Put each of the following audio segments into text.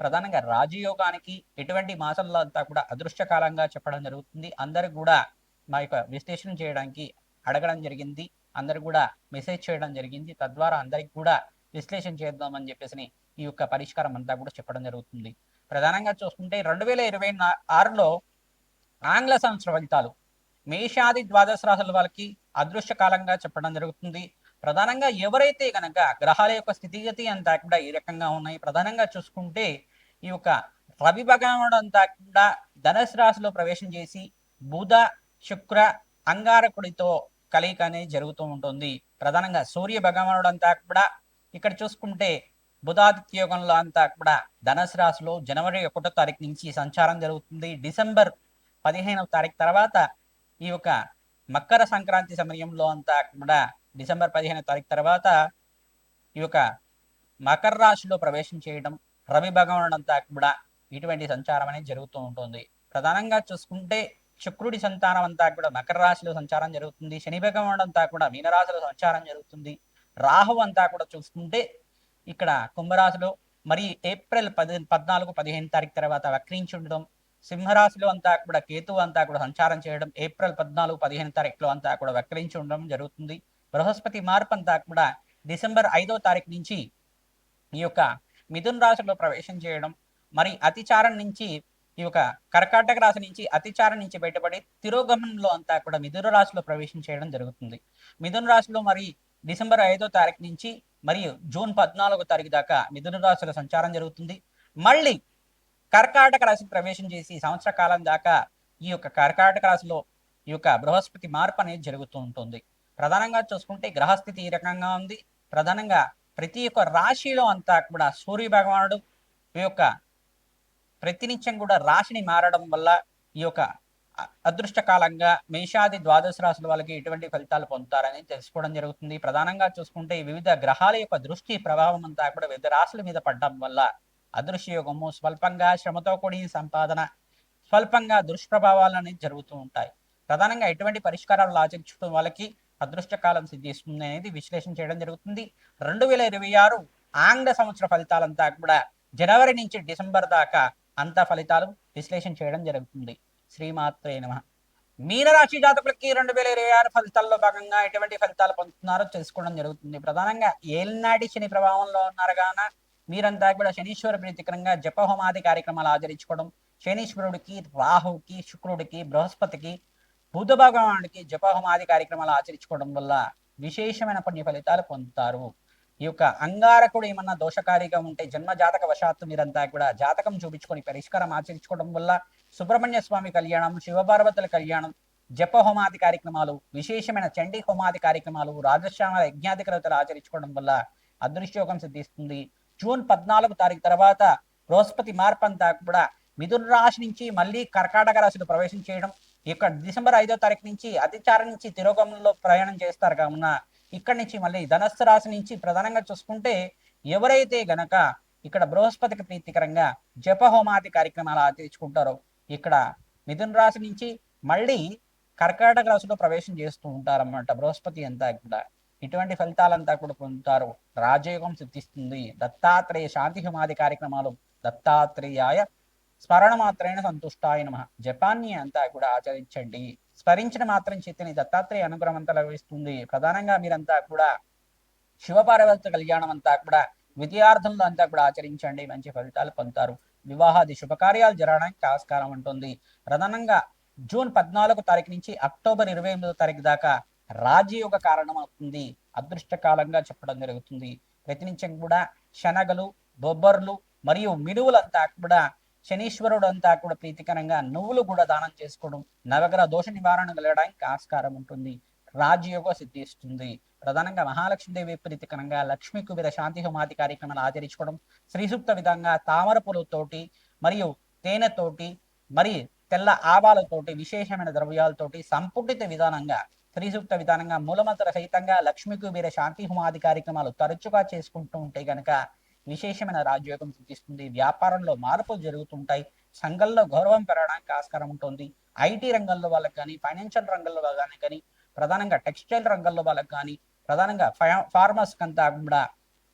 ప్రధానంగా రాజయోగానికి ఎటువంటి మాసంలో అంతా కూడా అదృష్టకాలంగా చెప్పడం జరుగుతుంది. అందరు కూడా మా యొక్క విశ్లేషణ చేయడానికి అడగడం జరిగింది. అందరు కూడా మెసేజ్ చేయడం జరిగింది. తద్వారా అందరికి కూడా విశ్లేషణ చేద్దామని చెప్పేసి ఈ యొక్క పరిష్కారం అంతా కూడా చెప్పడం జరుగుతుంది. ప్రధానంగా చూసుకుంటే రెండు వేల ఇరవై ఆరులో ఆంగ్ల సంవత్సర ఫలితాలు మేషాది ద్వాదశ రాశుల వాళ్ళకి అదృష్ట కాలంగా చెప్పడం జరుగుతుంది. ప్రధానంగా ఎవరైతే గనక గ్రహాల యొక్క స్థితిగతి అంతా కూడా ఈ రకంగా ఉన్నాయి ప్రధానంగా చూసుకుంటే ఈ యొక్క రవి భగవానుడు అంతా కూడా ధనుసు రాశిలో ప్రవేశం చేసి బుధ శుక్ర అంగారకుడితో కలయిక అనేది జరుగుతూ ఉంటుంది. ప్రధానంగా సూర్య భగవానుడు అంతా కూడా ఇక్కడ చూసుకుంటే బుధాదిత్య యోగంలో అంతా కూడా ధనుసు రాశిలో జనవరి ఒకటో తారీఖు నుంచి సంచారం జరుగుతుంది. డిసెంబర్ పదిహేనవ తారీఖు తర్వాత ఈ యొక్క మకర సంక్రాంతి సమయంలో అంతా కూడా డిసెంబర్ పదిహేను తారీఖు తర్వాత ఈ యొక్క మకర రాశిలో ప్రవేశం చేయడం రవి భగవాన్ అంతా కూడా ఇటువంటి సంచారం అనేది జరుగుతూ ఉంటుంది. ప్రధానంగా చూసుకుంటే శుక్రుడి సంతానం అంతా కూడా మకర రాశిలో సంచారం జరుగుతుంది. శని భగవానుడు అంతా కూడా మీనరాశిలో సంచారం జరుగుతుంది. రాహు అంతా కూడా చూసుకుంటే ఇక్కడ కుంభరాశిలో మరి ఏప్రిల్ పది పద్నాలుగు పదిహేను తారీఖు తర్వాత వక్రించి సింహరాశిలో అంతా కూడా కేతు అంతా కూడా సంచారం చేయడం ఏప్రిల్ పద్నాలుగు పదిహేను తారీఖులో అంతా కూడా వక్రించి ఉండడం జరుగుతుంది. బృహస్పతి మార్పు అంతా కూడా డిసెంబర్ ఐదో తారీఖు నుంచి ఈ యొక్క మిథున్ రాశిలో ప్రవేశం చేయడం మరి అతిచారం నుంచి ఈ యొక్క కర్కాటక రాశి నుంచి అతిచారం నుంచి బయటపడి తిరోగమనంలో అంతా కూడా మిథున రాశిలో ప్రవేశం చేయడం జరుగుతుంది. మిథున రాశిలో మరి డిసెంబర్ ఐదో తారీఖు నుంచి మరియు జూన్ పద్నాలుగో తారీఖు దాకా మిథున రాశిలో సంచారం జరుగుతుంది. మళ్ళీ కర్కాటక రాశి ప్రవేశం చేసి సంవత్సర కాలం దాకా ఈ యొక్క కర్కాటక రాశిలో ఈ యొక్క బృహస్పతి మార్పు అనేది జరుగుతూ ఉంటుంది. ప్రధానంగా చూసుకుంటే గ్రహస్థితి ఈ రకంగా ఉంది. ప్రధానంగా ప్రతి ఒక్క రాశిలో అంతా కూడా సూర్య భగవానుడు ఈ యొక్క ప్రతినిత్యం కూడా రాశిని మారడం వల్ల ఈ యొక్క అదృష్టకాలంగా మేషాది ద్వాదశ రాశుల వాళ్ళకి ఎటువంటి ఫలితాలు పొందుతారని తెలుసుకోవడం జరుగుతుంది. ప్రధానంగా చూసుకుంటే వివిధ గ్రహాల యొక్క దృష్టి ప్రభావం అంతా కూడా వివిధ రాశుల మీద పడడం వల్ల అదృశ్యయోగము స్వల్పంగా శ్రమతో కూడిన సంపాదన స్వల్పంగా దుష్ప్రభావాలు అనేది జరుగుతూ ఉంటాయి. ప్రధానంగా ఎటువంటి పరిష్కారాలు ఆచరించడం వాళ్ళకి అదృష్ట కాలం సిద్ధిస్తుంది అనేది విశ్లేషణ చేయడం జరుగుతుంది. రెండు వేల ఇరవై ఆరు ఆంగ్ల సంవత్సర ఫలితాలంతా కూడా జనవరి నుంచి డిసెంబర్ దాకా అంత ఫలితాలు విశ్లేషణ చేయడం జరుగుతుంది. శ్రీమాత్రే నమ. మీనరాశి జాతకులకి రెండు వేల ఇరవై ఆరు ఫలితాల్లో భాగంగా ఎటువంటి ఫలితాలు పొందుతున్నారో తెలుసుకోవడం జరుగుతుంది. ప్రధానంగా ఏలినాటి శని ప్రభావంలో ఉన్నారుగాన మీరంతా కూడా శనీశ్వర ప్రీతికరంగా జపహోమాది కార్యక్రమాలు ఆచరించుకోవడం శనీశ్వరుడికి రాహుకి శుక్రుడికి బృహస్పతికి బుధ భగవానుడికి జపహోమాది కార్యక్రమాలు ఆచరించుకోవడం వల్ల విశేషమైన పుణ్య ఫలితాలు పొందుతారు. ఈ యొక్క అంగారకుడు ఏమన్నా దోషకారిగా ఉంటే జన్మ జాతక వశాత్తు మీరంతా కూడా జాతకం చూపించుకొని పరిష్కారం ఆచరించుకోవడం వల్ల సుబ్రహ్మణ్య స్వామి కళ్యాణం శివపార్వతుల కళ్యాణం జప హోమాది కార్యక్రమాలు విశేషమైన చండీ హోమాది కార్యక్రమాలు రాజశ్యామ యజ్ఞాధికరతలు ఆచరించుకోవడం వల్ల అదృష్టయోగం సిద్ధిస్తుంది. జూన్ పద్నాలుగు తారీఖు తర్వాత బృహస్పతి మార్పు అంతా కూడా మిథున రాశి నుంచి మళ్ళీ కర్కాటక రాశిలో ప్రవేశం చేయడం ఇక్కడ డిసెంబర్ ఐదో తారీఖు నుంచి అతిచారం నుంచి తిరోగమంలో ప్రయాణం చేస్తారు కావున ఇక్కడ నుంచి మళ్ళీ ధనస్సు రాశి నుంచి ప్రధానంగా చూసుకుంటే ఎవరైతే గనక ఇక్కడ బృహస్పతికి ప్రీతికరంగా జపహోమాది కార్యక్రమాలు ఆచరించుకుంటారో ఇక్కడ మిథున రాశి నుంచి మళ్ళీ కర్కాటక రాశిలో ప్రవేశం చేస్తూ ఉంటారన్నమాట బృహస్పతి అంతా కూడా. ఇటువంటి ఫలితాలంతా కూడా పొందుతారు. రాజయోగం సిద్ధిస్తుంది. దత్తాత్రేయ శాంతి హోమాది కార్యక్రమాలు దత్తాత్రేయాయ స్మరణ మాత్రమే సంతుష్టాయ నమ. జపాన్ని అంతా కూడా ఆచరించండి. స్మరించిన మాత్రం చేతిని దత్తాత్రేయ అనుగ్రహం అంతా లభిస్తుంది. ప్రధానంగా మీరంతా కూడా శివపార్వత కళ్యాణం అంతా కూడా ద్వితీయార్థంలో అంతా కూడా ఆచరించండి. మంచి ఫలితాలు పొందుతారు. వివాహాది శుభకార్యాలు జరగడానికి ఆస్కారం ఉంటుంది. ప్రధానంగా జూన్ పద్నాలుగు తారీఖు నుంచి అక్టోబర్ ఇరవై ఎనిమిదో తారీఖు దాకా రాజయోగ కారణం అవుతుంది. అదృష్టకాలంగా చెప్పడం జరుగుతుంది. ప్రతినిత్యం కూడా శనగలు బొబ్బర్లు మరియు మినువులంతా కూడా శనీశ్వరుడు అంతా కూడా ప్రీతికరంగా నువ్వులు కూడా దానం చేసుకోవడం నవగ్రహ దోష నివారణ కలగడానికి ఆస్కారం ఉంటుంది. రాజయోగ సిద్ధిస్తుంది ప్రధానంగా మహాలక్ష్మీదేవి ప్రీతికరంగా లక్ష్మీ కుబేర శాంతి హోమాది కార్యక్రమాలు ఆచరించుకోవడం శ్రీసూక్త విధంగా తామర పూలతోటి మరియు తేనెతోటి మరి తెల్ల ఆవాలతోటి విశేషమైన ద్రవ్యాలతోటి సంపుటిత విధానంగా శ్రీసూక్త విధానంగా మూలమంత్ర సహితంగా లక్ష్మీ కుబేర శాంతి హోమాది కార్యక్రమాలు తరచుగా చేసుకుంటూ ఉంటే గనక విశేషమైన రాజయోగం సూచిస్తుంది వ్యాపారంలో మార్పులు జరుగుతుంటాయి. సంఘంలో గౌరవం పెరగడానికి ఆస్కారం ఉంటుంది. ఐటీ రంగంలో వాళ్ళకి కానీ ఫైనాన్షియల్ రంగంలో కానీ కానీ ప్రధానంగా టెక్స్టైల్ రంగంలో వాళ్ళకి కానీ ప్రధానంగా ఫార్మర్స్ కంతా కూడా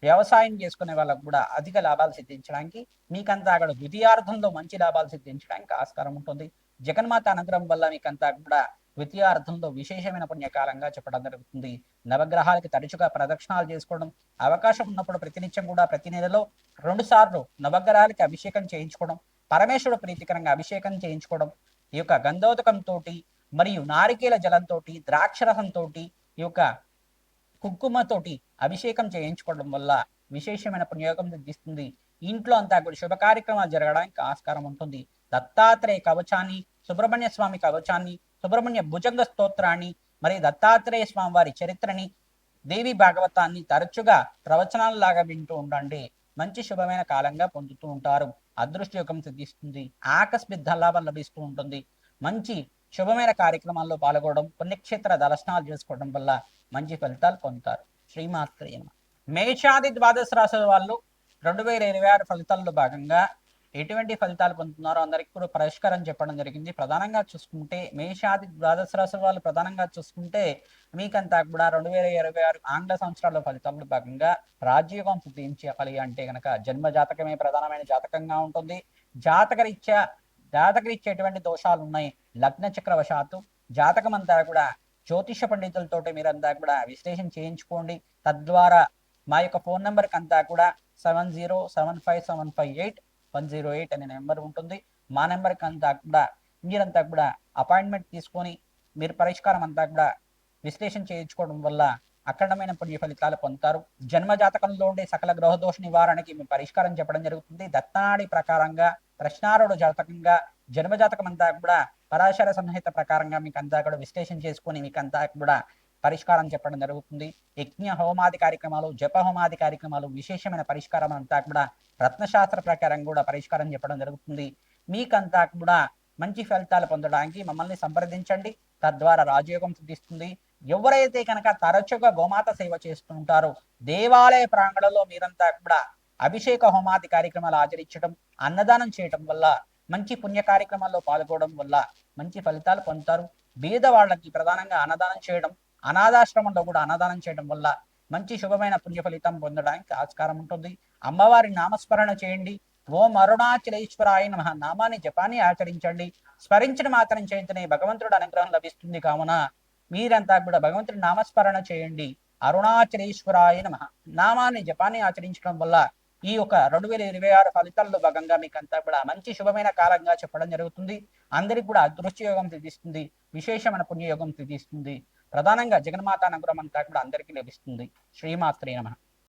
వ్యవసాయం చేసుకునే వాళ్ళకు కూడా అధిక లాభాలు సిద్ధించడానికి మీకంతా అక్కడ ద్వితీయార్థంలో మంచి లాభాలు సిద్ధించడానికి ఆస్కారం ఉంటుంది. జగన్మాత అనుగ్రహం వల్ల మీకంతా కూడా ద్వితీయార్థంలో విశేషమైన పుణ్యకాలంగా చెప్పడం జరుగుతుంది. నవగ్రహాలకి తరచుగా ప్రదక్షిణాలు చేసుకోవడం అవకాశం ఉన్నప్పుడు ప్రతినిత్యం కూడా ప్రతి నెలలో రెండు సార్లు నవగ్రహాలకి అభిషేకం చేయించుకోవడం పరమేశ్వరుడు ప్రీతికరంగా అభిషేకం చేయించుకోవడం ఈ యొక్క గంధోదకంతో మరియు నారికేల జలంతో ద్రాక్షరసంతో ఈ యొక్క కుంకుమతోటి అభిషేకం చేయించుకోవడం వల్ల విశేషమైన పుణ్యోగం సిద్ధిస్తుంది. ఇంట్లో అంతా కూడా శుభ కార్యక్రమాలు జరగడానికి ఆస్కారం ఉంటుంది. దత్తాత్రేయ కవచాన్ని సుబ్రహ్మణ్య స్వామి కవచాన్ని సుబ్రహ్మణ్య భుజంగ స్తోత్రాన్ని మరి దత్తాత్రేయ స్వామి వారి చరిత్రని దేవి భాగవతాన్ని తరచుగా ప్రవచనాలలాగా వింటూ ఉండండి. మంచి శుభమైన కాలంగా పొందుతూ ఉంటారు. అదృష్టయోగం సిద్ధిస్తుంది. ఆకస్మిక లాభం లభిస్తూ ఉంటుంది. మంచి శుభమైన కార్యక్రమాల్లో పాల్గొనడం పుణ్యక్షేత్ర దర్శనాలు చేసుకోవడం వల్ల మంచి ఫలితాలు పొందుతారు. శ్రీమాత్రేయ మేషాది ద్వాదశ రాశుల వాళ్ళు రెండు వేల ఇరవై ఆరు ఫలితాల్లో భాగంగా ఎటువంటి ఫలితాలు పొందుతున్నారో అందరికి కూడా పరిష్కారం చెప్పడం జరిగింది. ప్రధానంగా చూసుకుంటే మేషాది ద్వాదశ రాశుల వాళ్ళు ప్రధానంగా చూసుకుంటే మీకంతా కూడా రెండు వేల ఇరవై ఆరు ఆంగ్ల సంవత్సరాల ఫలితాలు భాగంగా రాజయోగం సిద్ధించాలి అంటే కనుక జన్మ జాతకమే ప్రధానమైన జాతకంగా ఉంటుంది. జాతకరీత్యా జాతకరీత్యేటువంటి దోషాలు ఉన్నాయి. లగ్న చక్రవశాత్తు జాతకం అంతా కూడా జ్యోతిష పండితులతో మీరంతా కూడా విశ్లేషణ చేయించుకోండి. తద్వారా మా యొక్క ఫోన్ నెంబర్కి అంతా కూడా seven zero seven five seven five eight one zero eight అనే నెంబర్ ఉంటుంది. మా నెంబర్కి అంతా కూడా మీరంతా కూడా అపాయింట్మెంట్ తీసుకొని మీరు పరిష్కారం అంతా కూడా విశ్లేషణ చేయించుకోవడం వల్ల అఖండమైన పుణ్య ఫలితాలు పొందుతారు. జన్మజాతకంలో ఉండే సకల గ్రహదోష నివారణకి మేము పరిష్కారం చెప్పడం జరుగుతుంది. దత్తాడి ప్రకారంగా ప్రశ్నారుడు జాతకంగా జన్మ జాతకం అంతా కూడా పరాశర సంహిత ప్రకారంగా మీకు అంతా కూడా విశ్లేషణ చేసుకొని మీకు అంతా కూడా పరిష్కారం చెప్పడం జరుగుతుంది. యజ్ఞ హోమాది కార్యక్రమాలు జప హోమాది కార్యక్రమాలు విశేషమైన పరిష్కారం అంతా కూడా రత్నశాస్త్ర ప్రకారం కూడా పరిష్కారం చెప్పడం జరుగుతుంది. మీకంతా కూడా మంచి ఫలితాలు పొందడానికి మమ్మల్ని సంప్రదించండి. తద్వారా రాజయోగం సిద్ధిస్తుంది. ఎవరైతే కనుక తరచుగా గోమాత సేవ చేస్తుంటారో దేవాలయ ప్రాంగణంలో మీరంతా కూడా అభిషేక హోమాది కార్యక్రమాలు ఆచరించడం అన్నదానం చేయటం వల్ల మంచి పుణ్య కార్యక్రమాల్లో పాల్గొనడం వల్ల మంచి ఫలితాలు పొందుతారు. బీద వాళ్ళకి ప్రధానంగా అన్నదానం చేయడం అనాథాశ్రమంలో కూడా అన్నదానం చేయడం వల్ల మంచి శుభమైన పుణ్య ఫలితం పొందడానికి ఆస్కారం ఉంటుంది. అమ్మవారి నామస్మరణ చేయండి. ఓం అరుణాచలేశ్వరాయ నమ. నామాన్ని జపాన్ని ఆచరించండి. స్మరించిన మాత్రం చేతనే భగవంతుడు అనుగ్రహం లభిస్తుంది కావున మీరంతా కూడా భగవంతుడి నామస్మరణ చేయండి. అరుణాచలేశ్వరాయ నమ. నామాన్ని జపాన్ని ఆచరించడం వల్ల ఈ యొక్క రెండు వేల ఇరవై ఆరు ఫలితాల్లో భాగంగా మీకు అంతా కూడా మంచి శుభమైన కాలంగా చెప్పడం జరుగుతుంది. అందరికి కూడా అదృష్టయోగం సిద్ధిస్తుంది విశేషమైన పుణ్యయోగం సిద్ధిస్తుంది ప్రధానంగా జగన్మాత అనుగ్రహం అంతా కూడా అందరికీ లభిస్తుంది. శ్రీమాత్రే నమ.